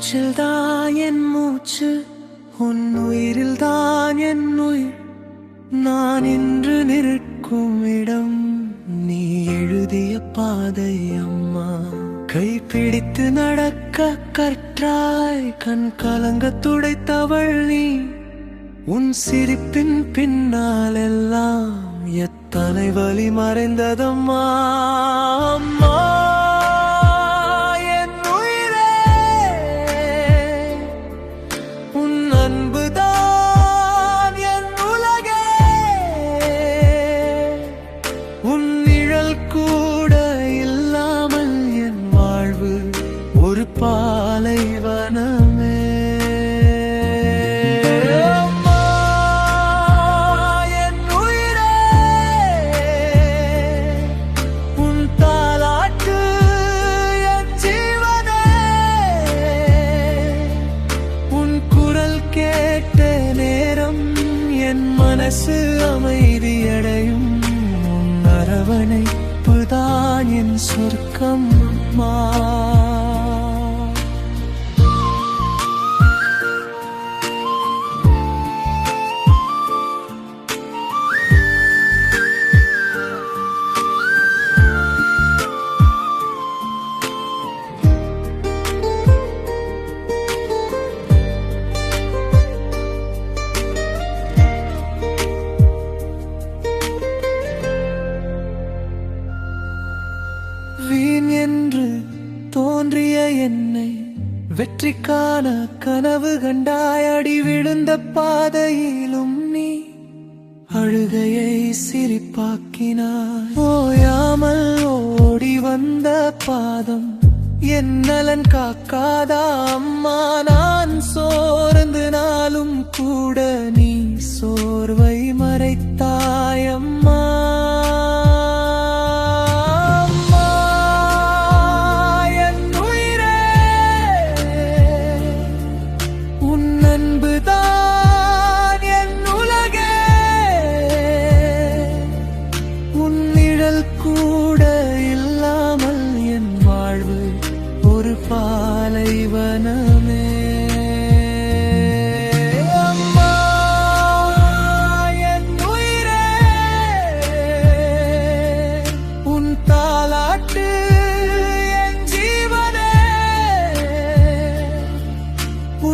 மூச்சில் தான் என் மூச்சு. உன் உயிரில் தான் என் உயிர். நான் இன்று நிற்கும் இடம். நீ எழுதிய பாதை அம்மா. கைப்பிடித்து நடக்க கற்றாய். கண் கலங்க துடைத்தவள் நீ. உன் சிரிப்பின் பின்னாலெல்லாம் எத்தனை வழி மறைந்ததம்மா? அம்மா. என் மனசு அமைதியடையும் உன் அரவணைப்புதான் என் சொர்க்கம். அம்மா வெற்றிக்கான கனவு கண்டாய் அடி விழுந்த பாதையிலும் நீ அழுகையை சிரிப்பாக்கினாய். ஓயாமல் ஓடி வந்த பாதம் என் நலன் காக்காதா அம்மா நான் சோர்ந்து நாளும் கூட நீ சோர்வை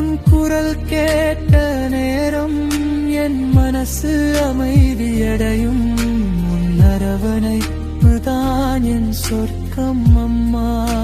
உன் குரல் கேட்ட நேரம் என் மனசு அமைதியடையும். உன் அரவணைப்பு தான் என் சொர்க்கம் அம்மா.